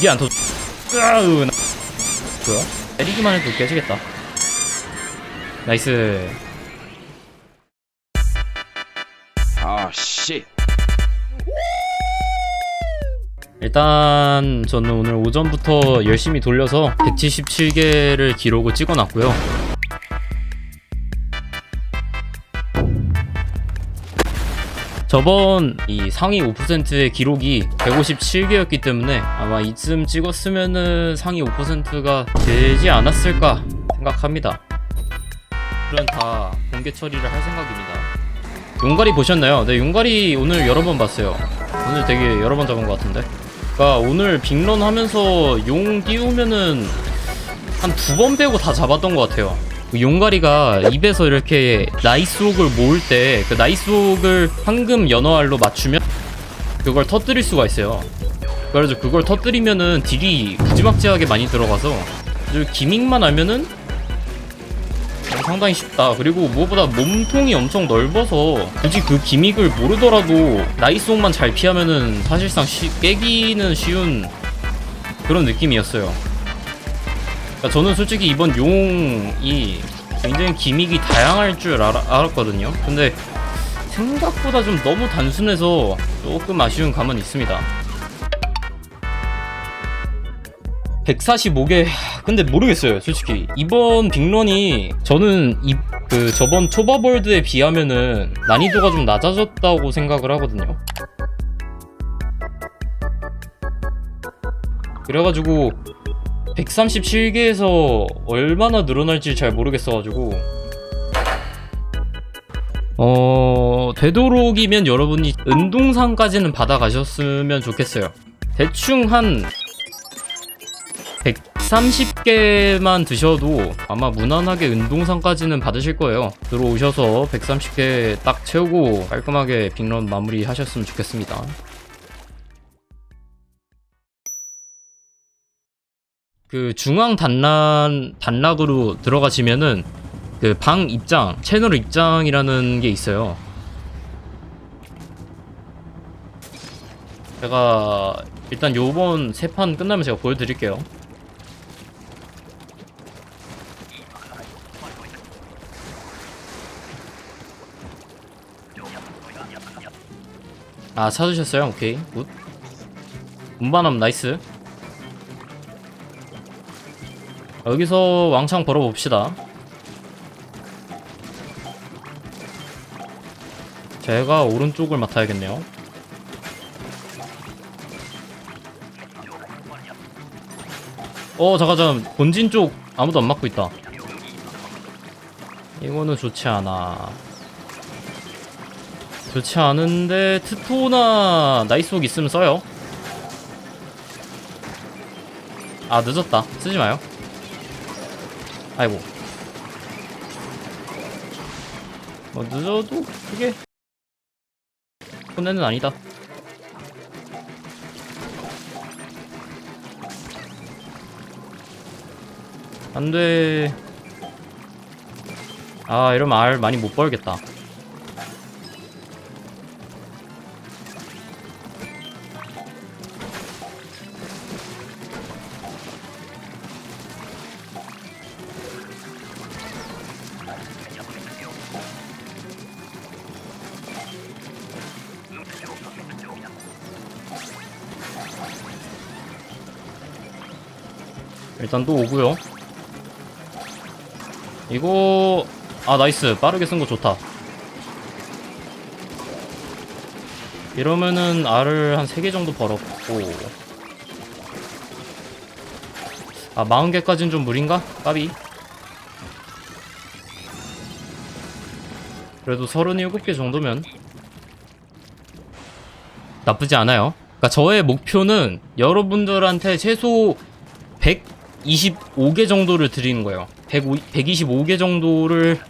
이게 안 터져 으아으 나... 뭐야? 때리기만 해도 깨지겠다 나이스 Oh shit. 일단 저는 오늘 오전부터 열심히 돌려서 177개를 기록을 찍어놨고요. 저번 이 상위 5%의 기록이 157개였기 때문에 아마 이쯤 찍었으면은 상위 5%가 되지 않았을까 생각합니다. 그런 다 공개 처리를 할 생각입니다. 용가리 보셨나요? 네, 용가리 오늘 여러 번 봤어요. 오늘 되게 여러 번 잡은 것 같은데. 그러니까 오늘 빅런 하면서 용 띄우면은 한 두 번 빼고 다 잡았던 것 같아요. 그 용가리가 입에서 이렇게 나이스옥을 모을 때 그 나이스옥을 황금 연어알로 맞추면 그걸 터뜨릴 수가 있어요. 그래서 그걸 터뜨리면은 딜이 무지막지하게 많이 들어가서 기믹만 알면은 상당히 쉽다. 그리고 무엇보다 몸통이 엄청 넓어서 굳이 그 기믹을 모르더라도 나이스옥만 잘 피하면은 사실상 쉬- 깨기는 쉬운 그런 느낌이었어요. 그러니까 저는 솔직히 이번 용이 굉장히 기믹이 다양할 줄 알아- 알았거든요. 근데 생각보다 좀 너무 단순해서 조금 아쉬운 감은 있습니다. 145개 근데 모르겠어요 솔직히 이번 빅런이 저는 이 그 저번 초바볼드에 비하면은 난이도가 좀 낮아졌다고 생각을 하거든요 그래가지고 137개에서 얼마나 늘어날지 잘 모르겠어가지고 어 되도록이면 여러분이 은동상까지는 받아가셨으면 좋겠어요 대충 한 130개만 드셔도 아마 무난하게 은동상까지는 받으실 거예요. 들어오셔서 130개 딱 채우고 깔끔하게 빅런 마무리 하셨으면 좋겠습니다. 그 중앙 단락 단락으로 들어가시면은 그 방 입장, 채널 입장이라는 게 있어요. 제가 일단 요번 세 판 끝나면 제가 보여드릴게요. 아 찾으셨어요? 오케이 굿 운반함 나이스 여기서 왕창 벌어봅시다. 제가 오른쪽을 맡아야겠네요. 어 잠깐 잠깐. 본진 쪽 아무도 안 맡고 있다. 이거는 좋지 않아. 좋지 않은데 트토나 나이스옥 있으면 써요. 아 늦었다. 쓰지 마요 아이고. 뭐 늦어도 그게 손해는 아니다. 안돼. 아 이러면 알 많이 못 벌겠다 일단 또 오고요. 이거 아 나이스. 빠르게 쓴 거 좋다. 이러면은 알을 한 3개 정도 벌었고. 아 40개까지는 좀 무리인가? 까비? 그래도 37개 정도면 나쁘지 않아요. 그러니까 저의 목표는 여러분들한테 최소 125개 정도를 드리는 거예요. 105, 125개 정도를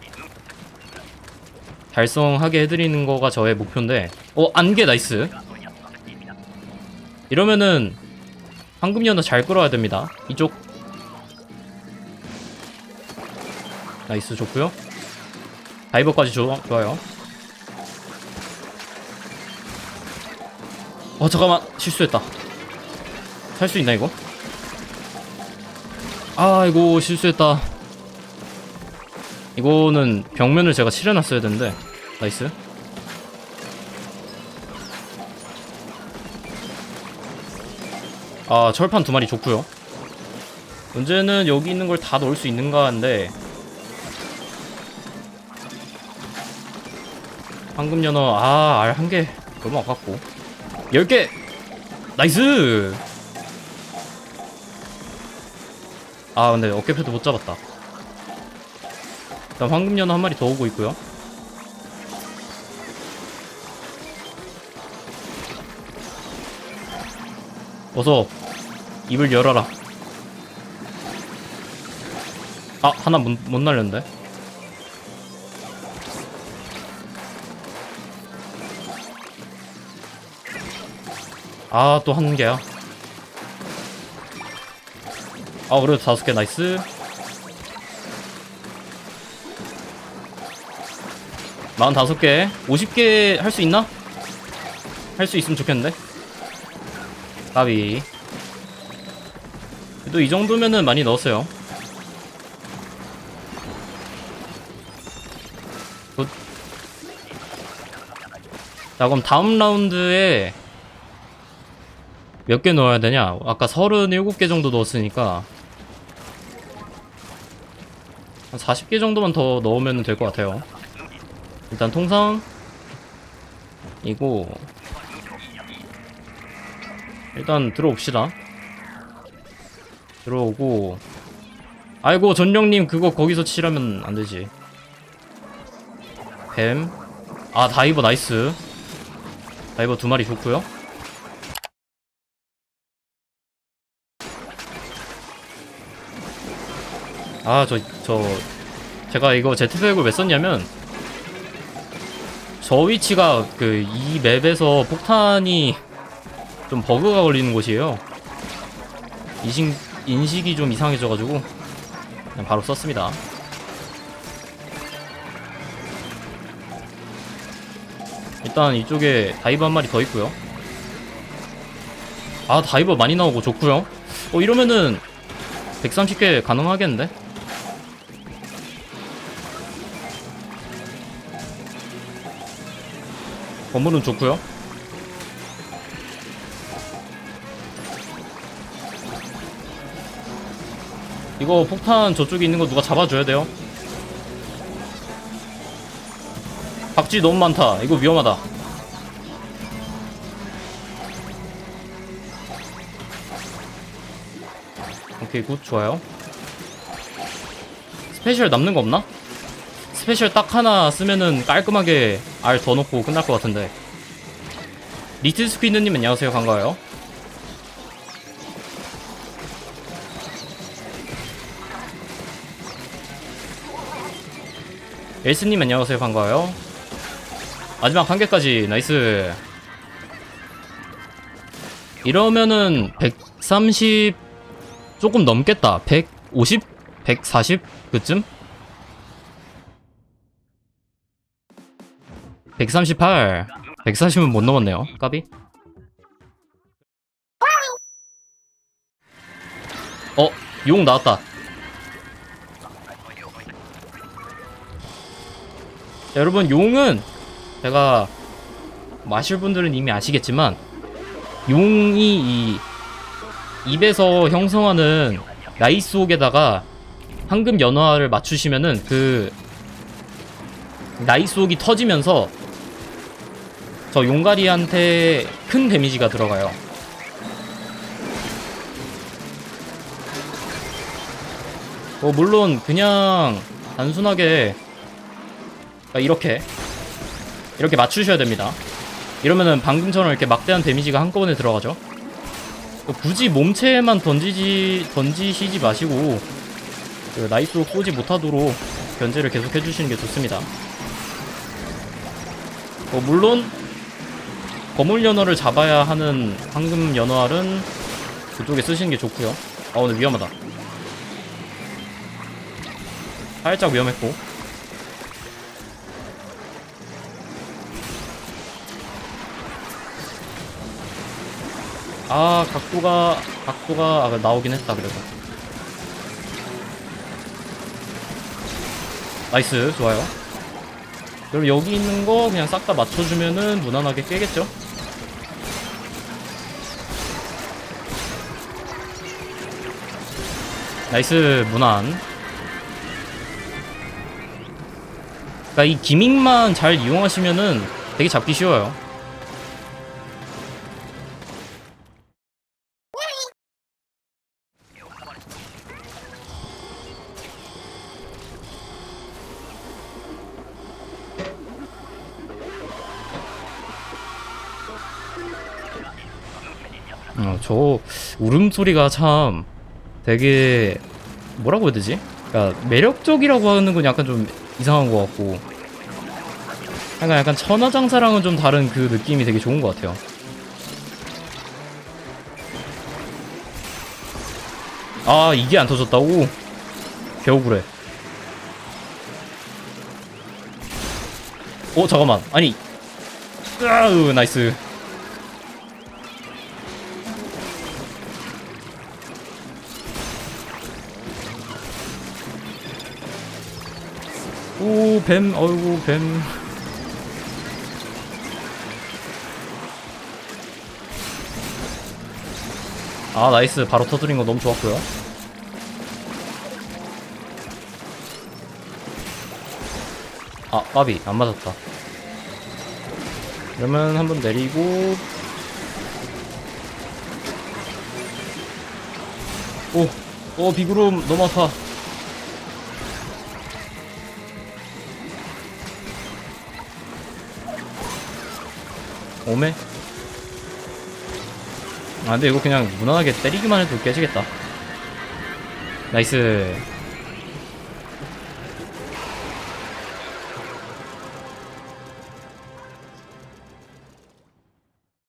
달성하게 해드리는 거가 저의 목표인데 어 안개 나이스. 이러면은 황금 연어 잘 끌어야 됩니다. 이쪽. 나이스 좋고요. 다이버까지 좋, 좋아요. 어 잠깐만. 실수했다. 살 수 있나 이거? 아이고 실수했다. 이거는 벽면을 제가 칠해놨어야 되는데. 나이스. 아 철판 두 마리 좋고요. 문제는 여기 있는 걸 다 넣을 수 있는가 한데. 황금 연어 아알 한 개. 너무 아깝고. 10개! 나이스 아 근데 어깨패드 못 잡았다. 일단 황금 연어 한 마리 더 오고 있고요. 어서 입을 열어라. 아 하나 못, 못 날렸는데? 아 또 한 개야 아 그래도 다섯 개 나이스. 마흔 다섯 개. 50개 할 수 있나? 할 수 있으면 좋겠는데? 까비. 그래도 이 정도면은 많이 넣었어요. 굿. 자 그럼 다음 라운드에 몇 개 넣어야 되냐? 아까 37개 정도 넣었으니까 한 40개 정도만 더 넣으면 될 것 같아요. 일단 통상. 이고. 일단 들어옵시다. 들어오고. 아이고 전령님 그거 거기서 칠하면 안되지. 뱀 아 다이버 나이스. 다이버 두 마리 좋고요 아 저 저 제가 이거 제트팩을 왜 썼냐면 저 위치가 그 이 맵에서 폭탄이 좀 버그가 걸리는 곳이에요. 인식, 인식이 좀 이상해져가지고 그냥 바로 썼습니다. 일단 이쪽에 다이버 한 마리 더 있고요. 아 다이버 많이 나오고 좋고요. 어 이러면은 130개 가능하겠는데? 건물은 좋고요. 이거 폭탄 저쪽에 있는 거 누가 잡아줘야 돼요. 박쥐 너무 많다. 이거 위험하다. 오케이 굿 좋아요. 스페셜 남는 거 없나? 스페셜 딱 하나 쓰면은 깔끔하게 알더 넣고 끝날 것 같은데. 리틀 스피드님 안녕하세요 반가워요. 엘스님 안녕하세요 반가워요. 마지막 한 개까지 나이스. 이러면은 130 조금 넘겠다. 150, 140 그쯤? 138 140은 못 넘었네요. 까비? 어? 용 나왔다. 자, 여러분 용은 제가 마실 분들은 이미 아시겠지만 용이 이 입에서 형성하는 나이스옥에다가 황금 연화를 맞추시면은 그 나이스옥이 터지면서 저 용가리한테 큰 데미지가 들어가요. 뭐 물론 그냥 단순하게 이렇게 이렇게 맞추셔야 됩니다. 이러면은 방금처럼 이렇게 막대한 데미지가 한꺼번에 들어가죠. 굳이 몸체에만 던지지 던지시지 마시고 그 나이스로 쏘지 못하도록 견제를 계속 해주시는 게 좋습니다. 어, 물론 거물 연어를 잡아야 하는 황금 연어알은 그쪽에 쓰시는 게 좋고요. 아 오늘 위험하다. 살짝 위험했고. 아 각도가 각도가 아, 나오긴 했다 그래도 나이스 좋아요 그럼 여기 있는 거 그냥 싹 다 맞춰주면은 무난하게 깨겠죠 나이스 무난. 그러니까 이 기믹만 잘 이용하시면은 되게 잡기 쉬워요. 어, 저 울음소리가 참 되게 뭐라고 해야 되지? 그러니까 매력적이라고 하는 건 약간 좀 이상한 것 같고 약간 약간 천하장사랑은 좀 다른 그 느낌이 되게 좋은 것 같아요. 아 이게 안 터졌다고? 개억울해. 어 잠깐만 아니 으아 나이스 오, 뱀, 어이구, 뱀. 아, 나이스. 바로 터뜨린 거 너무 좋았고요. 아, 까비. 안 맞았다. 그러면 한 번 내리고. 오, 오, 비구름 너무 아파. 오메? 아 근데 이거 그냥 무난하게 때리기만 해도 깨지겠다 나이스